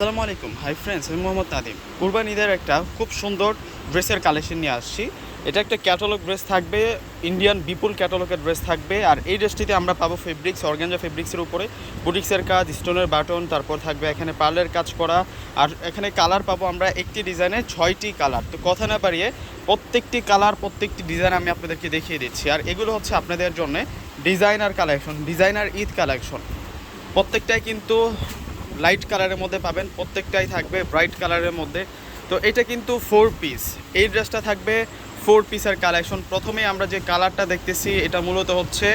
আসসালামু আলাইকুম। Hi friends আমি মোহাম্মদ নাদিম। কুরবান ঈদের একটা খুব সুন্দর ড্রেসের কালেকশন নিয়ে আসছি। এটা একটা ক্যাটালগ ড্রেস থাকবে ইন্ডিয়ান বিপুল ক্যাটালগের ড্রেস থাকবে। আর এই ড্রেসটিতে আমরা পাবো ফেব্রিক্স অর্গানজা ফেব্রিক্সের উপরে। বুটিক্সের কাজ স্টোনের বাটন তারপর থাকবে এখানে পার্লের কাজ করা। আর এখানে কালার পাবো আমরা একটি ডিজাইনে ছয়টি কালার তো কথা না পারিয়ে প্রত্যেকটি কালার প্রত্যেকটি ডিজাইন আমি আপনাদেরকে দেখিয়ে দিচ্ছি। আর এগুলো হচ্ছে আপনাদের জন্য designer collection designer Eid collection প্রত্যেকটাই কিন্তু লাইট কালারের মধ্যে পাবেন, প্রত্যেকটাই থাকবে ব্রাইট কালারের মধ্যে। তো এটা কিন্তু ফোর পিস এই ড্রেসটা থাকবে ফোর পিসের কালেকশন প্রথমেই আমরা যে কালারটা দেখতেছি, এটা মূলত হচ্ছে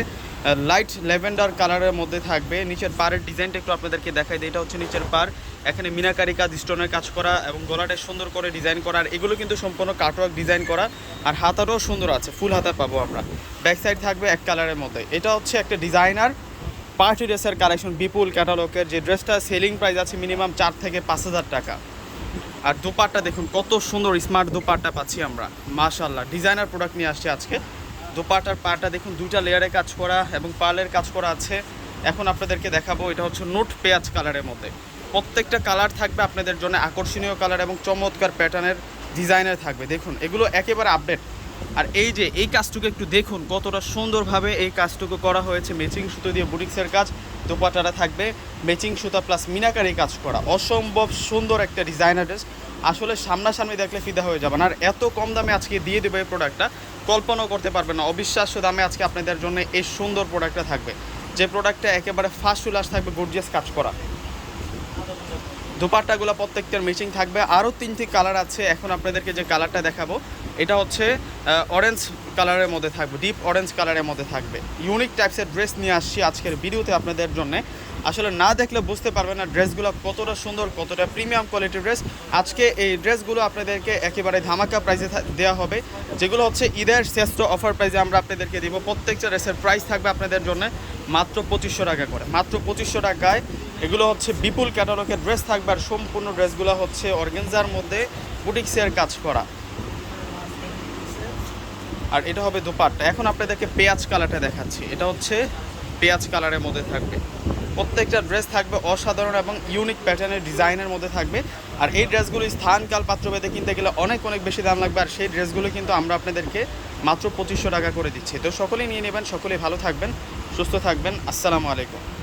লাইট ল্যাভেন্ডার কালারের মধ্যে থাকবে। নিচের পাড়ের ডিজাইনটা একটু আপনাদেরকে দেখাই দিই। এটা হচ্ছে নিচের পার এখানে মিনাকারি কাজ স্টোনের কাজ করা এবং গলাটা সুন্দর করে ডিজাইন করা। আর এগুলো কিন্তু সম্পূর্ণ কাটওয়ার্ক ডিজাইন করা। আর হাতাটাও সুন্দর আছে। ফুল হাতা পাবো আমরা। ব্যাক সাইড থাকবে এক কালারের মধ্যে। এটা হচ্ছে একটা ডিজাইনার পার্টি ড্রেসের কালেকশন বিপুল ক্যাটালগের, যে ড্রেসটা সেলিং প্রাইস আছে মিনিমাম চার থেকে পাঁচ হাজার টাকা। আর দুপাট্টা দেখুন, কত সুন্দর স্মার্ট দুপাট্টা পাচ্ছি আমরা। মাশাল্লাহ ডিজাইনার প্রোডাক্ট নিয়ে আসছে আজকে। দুপাটার পাটা দেখুন, দুইটা লেয়ারে কাজ করা এবং পার্লের কাজ করা আছে। এখন আপনাদেরকে দেখাবো, এটা হচ্ছে নোট পেঁয়াজ কালারের মধ্যে। প্রত্যেকটা কালার থাকবে আপনাদের জন্য আকর্ষণীয় কালার এবং চমৎকার প্যাটার্নের ডিজাইনের থাকবে। দেখুন, এগুলো একেবারে আপডেট আর এই যে, এই কাজটুকু একটু দেখুন কতটা সুন্দরভাবে এই কাজটুকু করা হয়েছে। ম্যাচিং সুতো দিয়ে বুটিক্সের কাজ দোপাটারা থাকবে। ম্যাচিং সুতা প্লাস মিনাকারি কাজ করা। অসম্ভব সুন্দর একটা ডিজাইনার ড্রেস আসলে সামনাসামনি দেখলে ফিদা হয়ে যাবেন। আর এত কম দামে আজকে দিয়ে দেবে এই প্রোডাক্টটা কল্পনাও করতে পারবেন না। অবিশ্বাস্য দামে আজকে আপনাদের জন্য এই সুন্দর প্রোডাক্টটা থাকবে। যে প্রোডাক্টটা একেবারে ফার্স্ট উলাস থাকবে গর্জিয়াস কাজ করা। দোপাট্টাগুলো প্রত্যেকটার ম্যাচিং থাকবে। আরও তিনটি কালার আছে। এখন আপনাদেরকে যে কালারটা দেখাবো এটা হচ্ছে অরেঞ্জ কালারের মধ্যে থাকবে ডিপ অরেঞ্জ কালারের মধ্যে থাকবে। ইউনিক টাইপসের ড্রেস নিয়ে আসছি আজকের ভিডিওতে আপনাদের জন্য। আসলে না দেখলে বুঝতে পারবেন না ড্রেসগুলো কতটা সুন্দর, কতটা প্রিমিয়াম কোয়ালিটির ড্রেস আজকে এই ড্রেসগুলো আপনাদেরকে একেবারে ধামাকা প্রাইসে দেওয়া হবে, যেগুলো হচ্ছে ঈদের শ্রেষ্ঠ অফার প্রাইসে আমরা আপনাদেরকে দিব। প্রত্যেকটা ড্রেসের প্রাইস থাকবে আপনাদের জন্য মাত্র পঁচিশশো টাকা করে। মাত্র পঁচিশশো টাকায় এগুলো হচ্ছে বিপুল ক্যাটালগের ড্রেস থাকবে আর সম্পূর্ণ ড্রেসগুলো হচ্ছে অর্গেনজার মধ্যে বুটিক্সের কাজ করা। আর এটা হবে দোপাট্টা। এখন আপনাদেরকে পেঁয়াজ কালারটা দেখাচ্ছি। এটা হচ্ছে পেঁয়াজ কালারের মধ্যে থাকবে। প্রত্যেকটা ড্রেস থাকবে অসাধারণ এবং ইউনিক প্যাটার্নের ডিজাইনের মধ্যে থাকবে। আর এই ড্রেসগুলো স্থানকাল পাত্রভেদে কিনতে গেলে অনেক অনেক বেশি দাম লাগবে। আর সেই ড্রেসগুলো কিন্তু আমরা আপনাদেরকে মাত্র পঁচিশশো টাকা করে দিচ্ছি। তো সকলেই নিয়ে নেবেন, সকলেই ভালো থাকবেন, সুস্থ থাকবেন। আসসালামু আলাইকুম।